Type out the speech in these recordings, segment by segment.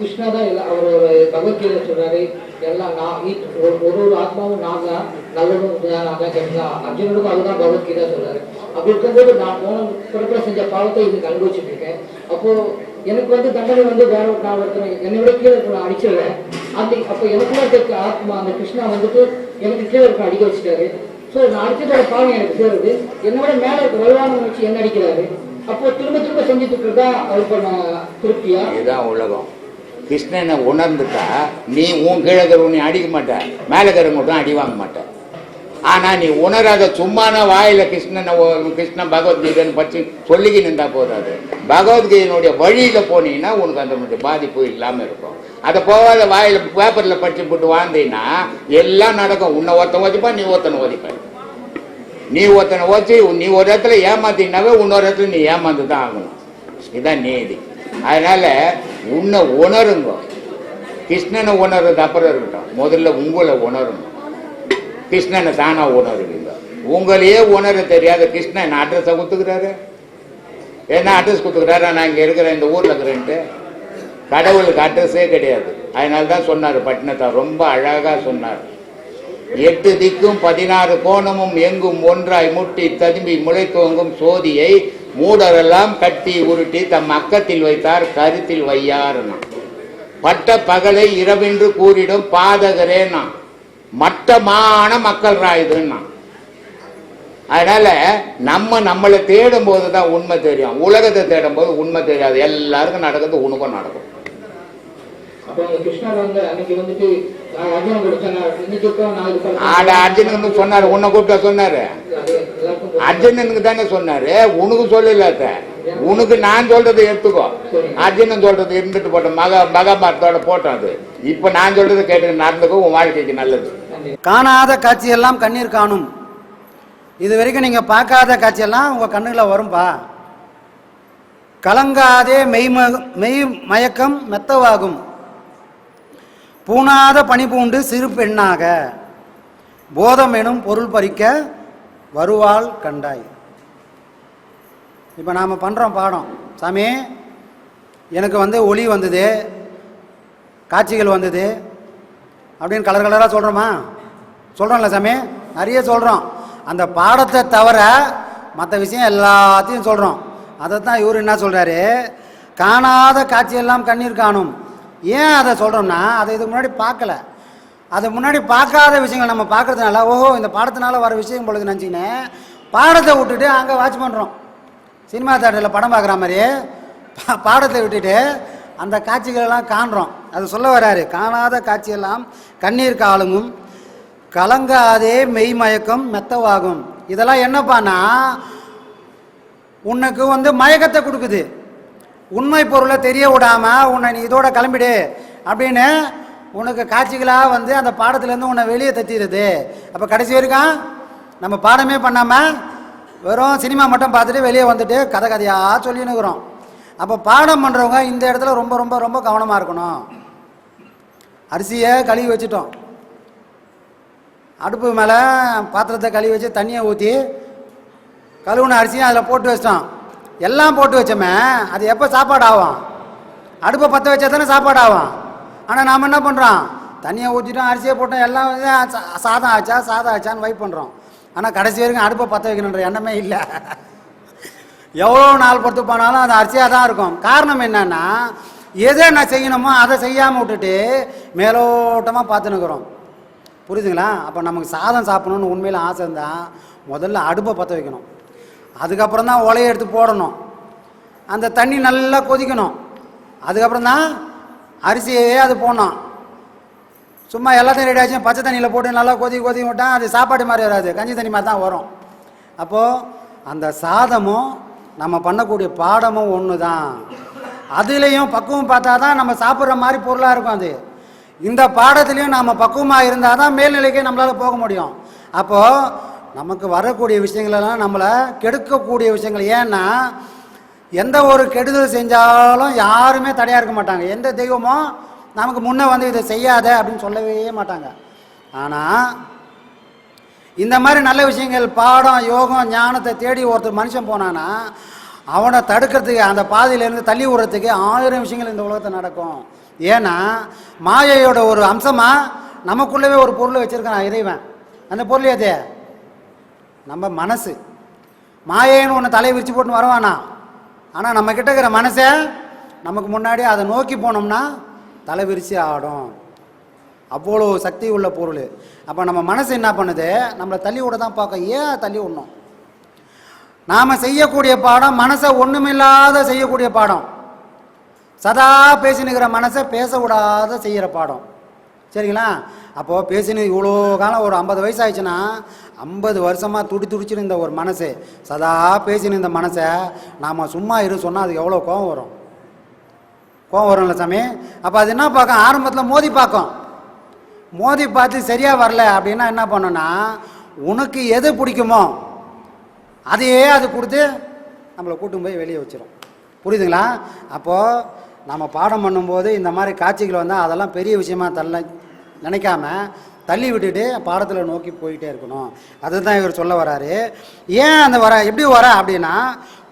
கிருஷ்ணா தான் எல்லாம் அவர் ஒரு பகவத்கீதை சொன்னாரு எல்லாம் நான் ஒரு ஒரு ஒரு ஆத்மாவும் நான் தான் நல்லதும் நான் தான் கேட்கலாம் அர்ஜுனனுக்கும் அதுதான் பகவத்கீதை சொல்றாரு. அப்படி இருக்கும்போது நான் போன பிறப்பில் செஞ்ச பாவத்தை இதுக்கு அனுபவிச்சுட்டு இருக்கேன். அப்போ எனக்கு வந்து தண்டனை வந்து வேற ஒரு நான் ஒருத்தனை என்னை விட கீழே இருக்க அடிச்சிடுறேன் அந்த அப்போ எனக்குள்ள இருக்க ஆத்மா அந்த கிருஷ்ணா வந்துட்டு எனக்கு கீழே இருக்க அடிக்க வச்சுட்டாரு. ஸோ நான் அடிச்சதோட பாவம் எனக்கு சேருது. என்னோட மேலே இருக்க வலுவான வச்சு என்ன அடிக்கிறாரு. அப்போ திரும்ப திரும்ப செஞ்சுட்டு இருக்கா அவருக்கு நான் திருப்தியா? இதுதான் உலகம். கிருஷ்ணனை உணர்ந்துட்டா நீ உன் கீழே இருக்கிறவனை அடிக்க மாட்ட. மேலே இருக்கிறவங்க மட்டும் அடி வாங்க மாட்ட. ஆனால் நீ உணராத சும்மான வாயில் கிருஷ்ணனை கிருஷ்ண கிருஷ்ணன் பகவத்கீதைன்னு பற்றி சொல்லிக்கிட்டு இருந்தா போதாது பகவத்கீதையினுடைய வழியில் போனீங்கன்னா உனக்கு அந்த பாதிப்பு இல்லாமல் இருக்கும். அதை போகாத வாயில் பேப்பரில் படிச்சு போட்டு வாழ்ந்தீங்கன்னா எல்லாம் நடக்கும். உன்னை ஒருத்தன் ஓதிப்பா நீ ஒருத்தனை ஓதிப்ப நீ ஒருத்தனை ஓச்சி நீ ஒரு இடத்துல ஏமாத்தினாவே இன்னொரு இடத்துல நீ ஏமாந்து தான் ஆகணும். இதுதான் நீதி. அதனால உன்னை உணருங்க. கிருஷ்ணனை உணர்றது அப்புறம் இருக்கட்டும். முதல்ல உங்களை உணருங்க கிருஷ்ணனை தானா உணருவீங்க. உங்களையே உணர தெரியாத கிருஷ்ணன் அட்ரஸை கொடுத்துக்கிறாரு? என்ன அட்ரஸ் கொடுத்துக்கிறாரு? நான் இங்கே இருக்கிறேன் இந்த ஊரில் இருக்கிறேன்ட்டு. கடவுளுக்கு அட்ரஸே கிடையாது. அதனால தான் சொன்னார் பட்டினத்தார் ரொம்ப அழகாக சொன்னார். எட்டு திக்கும் பதினாறு கோணமும் எங்கும் ஒன்றாய் முட்டி ததும்பி முளைத்துவங்கும் சோதியை மூடரெல்லாம் கட்டி உருட்டி தம் அக்கத்தில் வைத்தார் கருத்தில் வையாருனா. பட்ட பகலை இரவென்று கூறிடும் பாதகரேனா. மட்டமான மக்கள் ராயுதுன்னா. அதனால நம்ம நம்மளை தேடும் போது தான் உண்மை தெரியும். உலகத்தை தேடும் போது உண்மை தெரியாது. எல்லாருக்கும் நடக்கிறது உனக்கும் நடக்கும். அர்ஜுனுக்கு சொன்னாரு. உன்னை கூப்பிட்டா சொன்னாரு. அர்ஜுனனுக்கு தானே சொன்னாரு. உனக்கு சொல்லல உனக்கு நான் சொல்றதை எடுத்துக்கோ. அர்ஜுனன் சொல்றது இருந்துட்டு போட்டோம் மக மகாபாரத்தோட போட்டோம் அது. இப்ப நான் சொல்றதை கேட்டு நடந்துக்கோ உன் வாழ்க்கைக்கு நல்லது. காணாத காட்சியெல்லாம் கண்ணீர் காணும். இது வரைக்கும் நீங்கள் பார்க்காத காட்சியெல்லாம் உங்கள் கண்ணுல வரும்பா. கலங்காதே மெய்ம மெய் மயக்கம் மெத்தவாகும். பூணாத பனி பூண்டு சிறு பெண்ணாக. போதம் எனும் பொருள் பறிக்க வருவாள் கண்டாய். இப்போ நாம் பண்ணுறோம் பாடம். சாமி எனக்கு வந்து ஒளி வந்தது காட்சிகள் வந்தது அப்படின்னு கலர் கலராக சொல்கிறோமா சொல்கிறோம்ல சாமி நிறைய சொல்கிறோம் அந்த பாடத்தை தவிர மற்ற விஷயம் எல்லாத்தையும் சொல்கிறோம் அதை தான் இவர் என்ன சொல்கிறாரு காணாத காட்சியெல்லாம் கண்ணீர் காணும். ஏன் அதை சொல்கிறோம்னா அதை இதுக்கு முன்னாடி பார்க்கல. அது முன்னாடி பார்க்காத விஷயங்கள் நம்ம பார்க்கறதுனால ஓஹோ இந்த பாடத்தினால வர விஷயம் பொழுது நினச்சிக்கினேன் பாடத்தை விட்டுட்டு அங்கே வாட்ச் பண்ணுறோம் சினிமா தேட்டரில் படம் பார்க்குற மாதிரி பா- பாடத்தை விட்டுட்டு அந்த காட்சிகளெல்லாம் காண்றோம். அது சொல்ல வராரு காணாத காட்சியெல்லாம் கண்ணீர் காலங்கும் கலங்காதே மெய் மயக்கம் மெத்தவாகும். இதெல்லாம் என்னப்பான்னா உனக்கு வந்து மயக்கத்தை கொடுக்குது. உண்மை பொருளை தெரிய விடாமல் உன்னை நீ இதோட கிளம்பிடு அப்படின்னு உனக்கு காட்சிகளாக வந்து அந்த பாடத்துலேருந்து உன்னை வெளியே தட்டிடுது. அப்போ கடைசி வரைக்கும் நம்ம பாடமே பண்ணாமல் வெறும் சினிமா மட்டும் பார்த்துட்டு வெளியே வந்துட்டு கதை கதையாக சொல்லினுக்கிறோம் அப்போ பாடம் பண்ணுறவங்க இந்த இடத்துல ரொம்ப ரொம்ப ரொம்ப கவனமாக இருக்கணும். அரிசியை கழுவி வச்சுட்டோம். அடுப்பு மேலே பாத்திரத்தை கழுவி வச்சு தண்ணியை ஊற்றி கழுவுன அரிசியும் அதில் போட்டு வச்சிட்டோம். எல்லாம் போட்டு வச்சோமே அது எப்போ சாப்பாடு ஆகும் அடுப்பை பற்ற வச்சா தானே சாப்பாடு ஆகும் ஆனால் நாம் என்ன பண்ணுறோம் தண்ணியை ஊற்றிட்டோம் அரிசியை போட்டோம் எல்லாம் சா- சாதம் ஆச்சா சாதம் ஆச்சான்னு வைப் பண்ணுறோம் ஆனால் கடைசி வரைக்கும் அடுப்பை பற்ற வைக்கணுன்ற எண்ணமே இல்லை. எவ்வளோ நாள் பொறுத்து போனாலும் அது அரிசியாக தான் இருக்கும். காரணம் என்னன்னா எதை நான் செய்யணுமோ அதை செய்யாமல் விட்டுட்டு மேலோட்டமாக பார்த்துனுக்குறோம் புரியுதுங்களா? அப்போ நமக்கு சாதம் சாப்பிடணும்னு உண்மையில் ஆசை இருந்தால் முதல்ல அடுப்பை பற்ற வைக்கணும். அதுக்கப்புறம் தான் உலையை எடுத்து போடணும். அந்த தண்ணி நல்லா கொதிக்கணும். அதுக்கப்புறம் தான் அரிசியே அது போடணும். சும்மா எல்லாத்தையும் ரெடி ஆச்சும் பச்சை தண்ணியில் போட்டு நல்லா கொதி கொதி விட்டால் அது சாப்பாடு மாதிரி வராது. கஞ்சி தண்ணி மாதிரி தான் வரும். அப்போது அந்த சாதமும் நம்ம பண்ணக்கூடிய பாடமும் ஒன்று தான் அதுலேயும் பக்குவம் பார்த்தா தான் நம்ம சாப்பிட்ற மாதிரி பொருளாக இருக்கும் அது. இந்த பாடத்துலேயும் நம்ம பக்குவமாக இருந்தால் தான் மேல்நிலைக்கே நம்மளால் போக முடியும். அப்போது நமக்கு வரக்கூடிய விஷயங்களெல்லாம் நம்மளை கெடுக்கக்கூடிய விஷயங்கள். ஏன்னா எந்த ஒரு கெடுதல் செஞ்சாலும் யாருமே தடையாக இருக்க மாட்டாங்க. எந்த தெய்வமும் நமக்கு முன்னே வந்து இதை செய்யாத அப்படின்னு சொல்லவே மாட்டாங்க. ஆனால் இந்த மாதிரி நல்ல விஷயங்கள் பாடம் யோகம் ஞானத்தை தேடி ஒருத்தர் மனுஷன் போனான்னா அவனை தடுக்கிறதுக்கு அந்த பாதையிலேருந்து தள்ளி விடுறதுக்கு ஆயிரம் விஷயங்கள் இந்த உலகத்தில் நடக்கும். ஏன்னா மாயையோட ஒரு அம்சமாக நமக்குள்ளவே ஒரு பொருளை வச்சுருக்கான் இறைவன். அந்த பொருள் எது? நம்ம மனசு. மாயைன்னு ஒன்று தலையை விரிச்சு போட்டு வருவானா? ஆனால் நம்ம கிட்ட இருக்கிற மனசை நமக்கு முன்னாடி அதை நோக்கி போனோம்னா தலைவிரிச்சு ஆடும். அவ்வளோ சக்தி உள்ள பொருள். அப்போ நம்ம மனசு என்ன பண்ணுது? நம்மளை தள்ளி விட தான் பார்க்க ஏன் தள்ளி விடணும்? நாம் செய்யக்கூடிய பாடம் மனசை ஒன்றுமில்லாத செய்யக்கூடிய பாடம். சதா பேசினுக்கிற மனசை பேச விடாத செய்கிற பாடம். சரிங்களா? அப்போது பேசினது இவ்வளோ காலம் ஒரு ஐம்பது வயசு ஆயிடுச்சுன்னா ஐம்பது வருஷமாக துடி துடிச்சுன்னு இந்த ஒரு மனசு சதா பேசினு இந்த மனசை நாம் சும்மா இரு சொன்னால் அதுக்கு எவ்வளோ கோவம் வரும். கோவம் வரும்ல சாமி? அப்போ அது என்ன பார்க்கும்? ஆரம்பத்தில் மோதி பார்க்கும். மோதி பார்த்து சரியாக வரல அப்படின்னா என்ன பண்ணுன்னா உனக்கு எது பிடிக்குமோ அதையே அது கொடுத்து நம்மளை கூட்டும் போய் வெளியே வச்சிடும் புரியுதுங்களா? அப்போது நம்ம பாடம் பண்ணும்போது இந்த மாதிரி காட்சிகள் வந்தால் அதெல்லாம் பெரிய விஷயமா தள்ள நினைக்காம தள்ளி விட்டுட்டு பாடத்தில் நோக்கி போயிட்டே இருக்கணும். அதுதான் இவர் சொல்ல வராரு. ஏன் அந்த வர எப்படி வர அப்படின்னா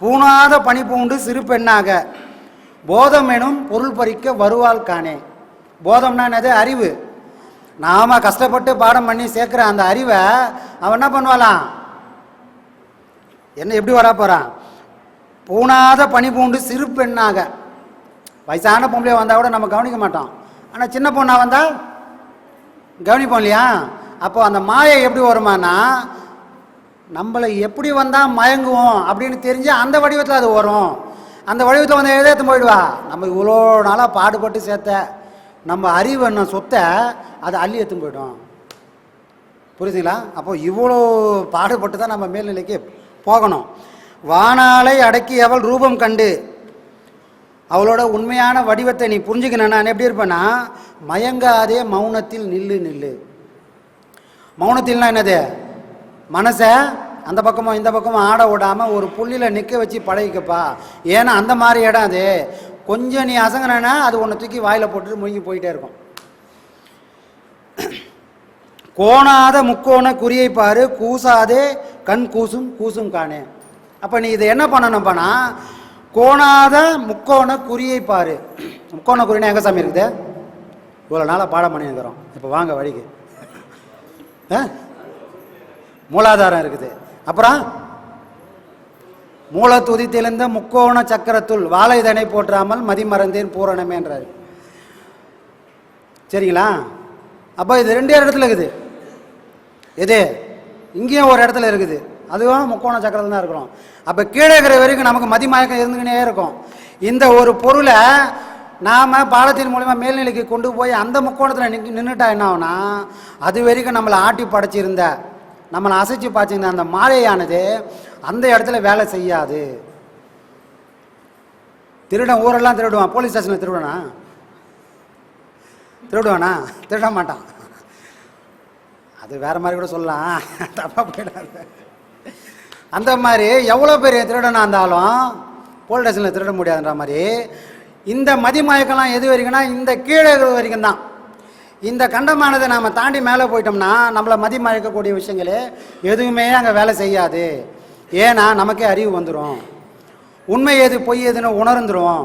பூணாத பனி பூண்டு சிறு பெண்ணாக. போதம் எனும் பொருள் பறிக்க வருவாள் காணே. போதம்னா என்னது? அறிவு. நாம் கஷ்டப்பட்டு பாடம் பண்ணி சேர்க்குற அந்த அறிவை அவன் என்ன பண்ணுவாளாம்? என்ன எப்படி வர போகிறான் பூணாத பனி பூண்டு சிறு பெண்ணாக. வயசான பொம்பளையாக வந்தால் கூட நம்ம கவனிக்க மாட்டோம். ஆனால் சின்ன பொண்ணாக வந்தால் கவனிப்போம் இல்லையா? அப்போ அந்த மாயை எப்படி வருமானா நம்மளை எப்படி வந்தால் மயங்குவோம் அப்படின்னு தெரிஞ்சு அந்த வடிவத்தில் அது வரும். அந்த வடிவத்தில் வந்து எதிர்த்து போயிடுவா? நம்ம இவ்வளோ நாளாக பாடுபட்டு சேர்த்த நம்ம அறிவு என்ன சொத்தை அதை அள்ளி எடுத்துன்னு போயிடும். புரியுதுங்களா அப்போ இவ்வளோ பாடுபட்டு தான் நம்ம மேல்நிலைக்கு போகணும். வானாலை அடக்கியவள் ரூபம் கண்டு அவளோட உண்மையான வடிவத்தை நீ புரிஞ்சுக்கணும் நான் எப்படி இருப்பேன்னா மயங்காதே மௌனத்தில் நில்லு நில்லு. மௌனத்தில்னா என்னது? மனசை அந்த பக்கமும் இந்த பக்கமும் ஆட விடாமல் ஒரு புள்ளியில் நிற்க வச்சு பழகிக்கப்பா. ஏன்னா அந்த மாதிரி இடம் அது. கொஞ்சம் நீ அசங்கினா அது ஒன்று தூக்கி வாயில் போட்டுட்டு முழுங்கி போயிட்டே இருக்கும். கோணாத முக்கோண குறியை பாரு கூசாதே கண் கூசும் கூசும் காணே. அப்போ நீ இதை என்ன பண்ணணும்ப்பானா கோணாத முக்கோண குறியை பாரு. முக்கோண குறினா எங்கே சாமி இருக்குது? இவ்வளோ நாளாக பாடம் பண்ணியிருக்கிறோம். இப்போ வாங்க வழிக்கு. ஆ? மூலாதாரம் இருக்குது. அப்புறம் மூல துதித்திலிருந்த முக்கோண சக்கரத்துள் வாழைதனை போற்றாமல் மதிமறந்தேன் பூரணமேன்றார் சரிங்களா? அப்போ இது ரெண்டே இடத்துல இருக்குது. எது? இங்கேயும் ஒரு இடத்துல இருக்குது. அதுவும் முக்கோண சக்கரத்தில் தான் இருக்கிறோம். அப்போ கீழே இருக்கிற வரைக்கும் நமக்கு மதிமயக்கம் இருந்துக்கினே இருக்கும். இந்த ஒரு பொருளை நாம் பாலத்தின் மூலிமா மேல்நிலைக்கு கொண்டு போய் அந்த முக்கோணத்தில் நின் நின்றுட்டா என்ன ஆகும்னா அது வரைக்கும் நம்மளை ஆட்டி படைச்சிருந்த நம்மளை அசைச்சு பாய்ச்சிருந்த அந்த மாலையானது அந்த இடத்துல வேலை செய்யாது. திருடன் ஊரெல்லாம் திருடுவான். போலீஸ் ஸ்டேஷனில் திருடுவானா? திருடுவானா? திருட மாட்டான். அது வேற மாதிரி கூட சொல்லலாம். தப்பாக போயிடாது. அந்த மாதிரி எவ்வளோ பெரிய திருடனாக இருந்தாலும் போலீஸ் ஸ்டேஷனில் திருட முடியாதுன்ற மாதிரி இந்த மதிமயக்கம்லாம் எது வரைக்கும்னா இந்த கீழே இருக்கிற வரைக்கும் தான். இந்த கண்டமானதை நாம் தாண்டி மேலே போயிட்டோம்னா நம்மளை மதிமயக்கக்கூடிய விஷயங்கள் எதுவுமே அங்கே வேலை செய்யாது. ஏன்னா நமக்கே அறிவு வந்துடும் உண்மை எது பொய் எதுன்னு உணர்ந்துடும்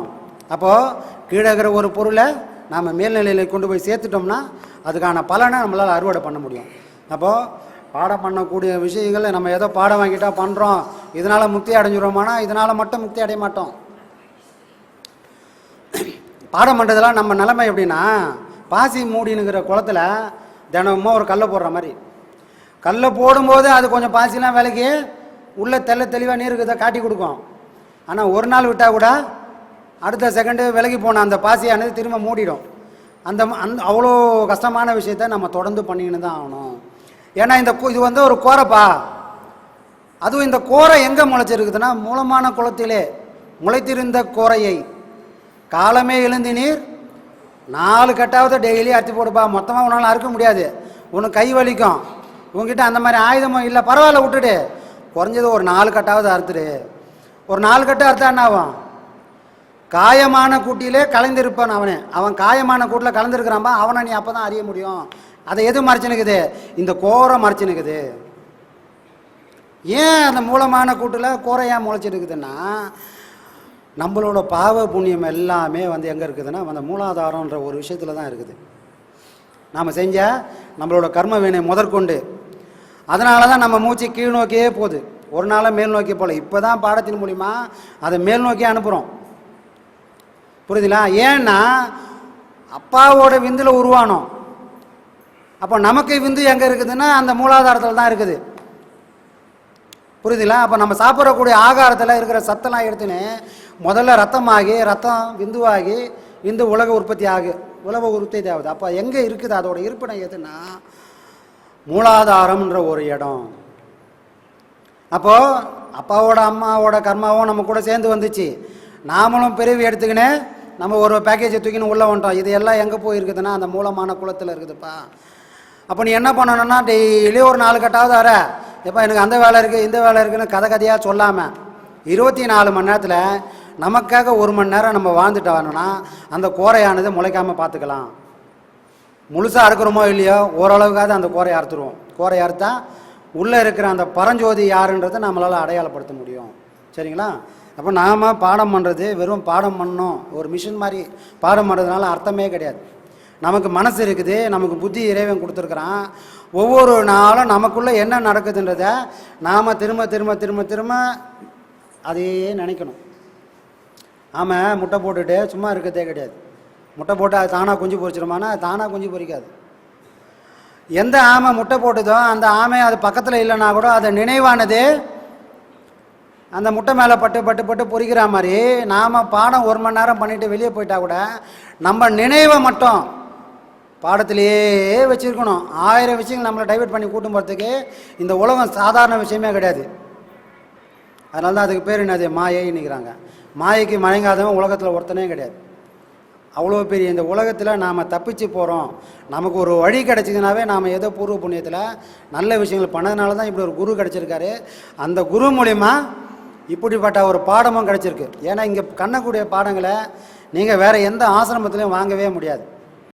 அப்போது கீழே இருக்கிற ஒரு பொருளை நாம் மேல்நிலையில் கொண்டு போய் சேர்த்துட்டோம்னா அதுக்கான பலனை நம்மளால் அறுவடை பண்ண முடியும். அப்போது பாடம் பண்ணக்கூடிய விஷயங்களை நம்ம ஏதோ பாடம் வாங்கிட்டா பண்ணுறோம் இதனால் முக்தி அடைஞ்சிருவோமானா இதனால் மட்டும் முக்தி அடைய மாட்டோம். பாடம் பண்ணுறதெல்லாம் நம்ம நிலைமை எப்படின்னா பாசி மூடினுங்கிற குளத்துல தினமும் ஒரு கல்லை போடுற மாதிரி. கல்லை போடும்போது அது கொஞ்சம் பாசிலாம் விலைக்கு உள்ளே தெள்ள தெளிவாக நீர் இருக்கிறத காட்டி கொடுக்கும். ஆனால் ஒரு நாள் விட்டால் கூட அடுத்த செகண்டு விலகி போன அந்த பாசியானது திரும்ப மூடிடும். அந்த அந் அவ்வளோ கஷ்டமான விஷயத்த நம்ம தொடர்ந்து பண்ணிக்கின்னு தான் ஆகணும். ஏன்னா இந்த இது வந்து ஒரு கோரப்பா. அதுவும் இந்த கோரை எங்கே முளைச்சிருக்குதுன்னா மூலமான குளத்திலே முளைத்திருந்த கோரையை. காலமே எழுந்து நீர் நாலு கட்டாவது டெய்லி அறுத்து போடுப்பா. மொத்தமாக உன்னால் அறுக்க முடியாது. உனக்கு கை வலிக்கும். உங்ககிட்ட அந்த மாதிரி ஆயுதமும் இல்லை. பரவாயில்ல விட்டுடு. குறைஞ்சது ஒரு நாலு கட்டாவது அறுத்துடு. ஒரு நாலு கட்டு அறுத்தா என்ன ஆகும்? காயமான கூட்டிலே கலந்திருப்பான் அவனே. அவன் காயமான கூட்டில் கலந்துருக்கிறான்பா. அவனை நீ அப்போ தான் அறிய முடியும். அதை எது மறைச்சுனுக்குது? இந்த கோரை மறைச்சுனுக்குது. ஏன் அந்த மூலமான கூட்டில் கோரை ஏன் முளைச்சிருக்குதுன்னா நம்மளோட பாவ புண்ணியம் எல்லாமே வந்து எங்கே இருக்குதுன்னா அந்த மூலாதாரம்ன்ற ஒரு விஷயத்தில் தான் இருக்குது. நாம் செஞ்ச நம்மளோட கர்ம வினை முதற்கொண்டு. அதனால தான் நம்ம மூச்சு கீழ் நோக்கியே போகுது. ஒரு நாளாக மேல் நோக்கி போகல இப்போ தான் பாடத்தின் மூலிமா அதை மேல் நோக்கி அனுப்புகிறோம் புரியுதுங்களா? ஏன்னா அப்பாவோட விந்தில் உருவானோம். அப்போ நமக்கு விந்து எங்கே இருக்குதுன்னா அந்த மூலாதாரத்தில் தான் இருக்குது. புரியுதுங்களா? அப்போ நம்ம சாப்பிடக்கூடிய ஆகாரத்தில் இருக்கிற சத்தெல்லாம் எடுத்துன்னு முதல்ல ரத்தமாகி ரத்தம் விந்துவாகி விந்து உலக உற்பத்தி ஆகு உலக உற்பத்தி ஆகுது. அப்போ எங்கே இருக்குது? அதோட இருப்பிடம் எதுன்னா மூலாதாரம்ன்ற ஒரு இடம். அப்போது அப்பாவோட அம்மாவோட கர்மாவும் நம்ம கூட சேர்ந்து வந்துச்சு. நாமளும் பிரிவு எடுத்துக்கினே நம்ம ஒரு பேக்கேஜை தூக்கின்னு உள்ளே வந்துட்டோம். இது எல்லாம் எங்கே போயிருக்குதுன்னா அந்த மூலமான குளத்தில் இருக்குதுப்பா. அப்போ நீ என்ன பண்ணணும்னா டெய்லி ஒரு நாலு கட்டாவது வர. எப்போ எனக்கு அந்த வேலை இருக்குது இந்த வேலை இருக்குன்னு கதை கதையாக சொல்லாமல் இருபத்தி நாலு மணி நேரத்தில் நமக்காக ஒரு மணி நேரம் நம்ம வாழ்ந்துட்டு வரணும்னா அந்த கோரையானது முளைக்காமல் பார்த்துக்கலாம் முழுசாக அறுக்கிறோமோ இல்லையோ ஓரளவுக்காவது அந்த கோரையை அறுத்துருவோம். கோரையை அறுத்தா உள்ளே இருக்கிற அந்த பரஞ்சோதி யாருன்றதை நம்மளால் அடையாளப்படுத்த முடியும். சரிங்களா? அப்போ நாம் பாடம் பண்ணுறது வெறும் பாடம் பண்ணோம் ஒரு மிஷின் மாதிரி பாடம் பண்ணுறதுனால அர்த்தமே கிடையாது. நமக்கு மனசு இருக்குது நமக்கு புத்தி இறைவன் கொடுத்துருக்குறான். ஒவ்வொரு நாளும் நமக்குள்ளே என்ன நடக்குதுன்றத நாம் திரும்ப திரும்ப திரும்ப திரும்ப அதையே நினைக்கணும். ஆமாம் முட்டை போட்டுட்டு சும்மா இருக்கிறதே கிடையாது. முட்டை போட்டு அது தானாக குஞ்சு பொரிச்சிருமானா? அது தானாக குஞ்சு பொரிக்காது. எந்த ஆமை முட்டை போட்டுதோ அந்த ஆமை அது பக்கத்தில் இல்லைன்னா கூட அது நினைவானது அந்த முட்டை மேலே பட்டு பட்டு பட்டு பொறிக்கிற மாதிரி நாம் பாடம் ஒரு மணி நேரம் பண்ணிவிட்டு வெளியே போயிட்டா கூட நம்ம நினைவை மட்டும் பாடத்திலேயே வச்சுருக்கணும். ஆயிரம் விஷயங்கள் நம்மளை டைவெர்ட் பண்ணி கூட்டும் போகிறதுக்கு இந்த உலகம் சாதாரண விஷயமே கிடையாது. அதனால தான் அதுக்கு பேர் என்னது மாயைன்னுக்கிறாங்க மாயைக்கு மயங்காதவன் உலகத்தில் ஒருத்தனே கிடையாது. அவ்வளோ பெரிய இந்த உலகத்தில் நாம் தப்பிச்சு போகிறோம் நமக்கு ஒரு வழி கிடச்சிதுனாவே நாம் ஏதோ பூர்வ புண்ணியத்தில் நல்ல விஷயங்கள் பண்ணதுனால தான் இப்படி ஒரு குரு கிடச்சிருக்காரு. அந்த குரு மூலிமா இப்படிப்பட்ட ஒரு பாடமும் கிடச்சிருக்கு. ஏன்னா இங்கே கண்ணக்கூடிய பாடங்களை நீங்கள் வேறு எந்த ஆசிரமத்திலையும் வாங்கவே முடியாது.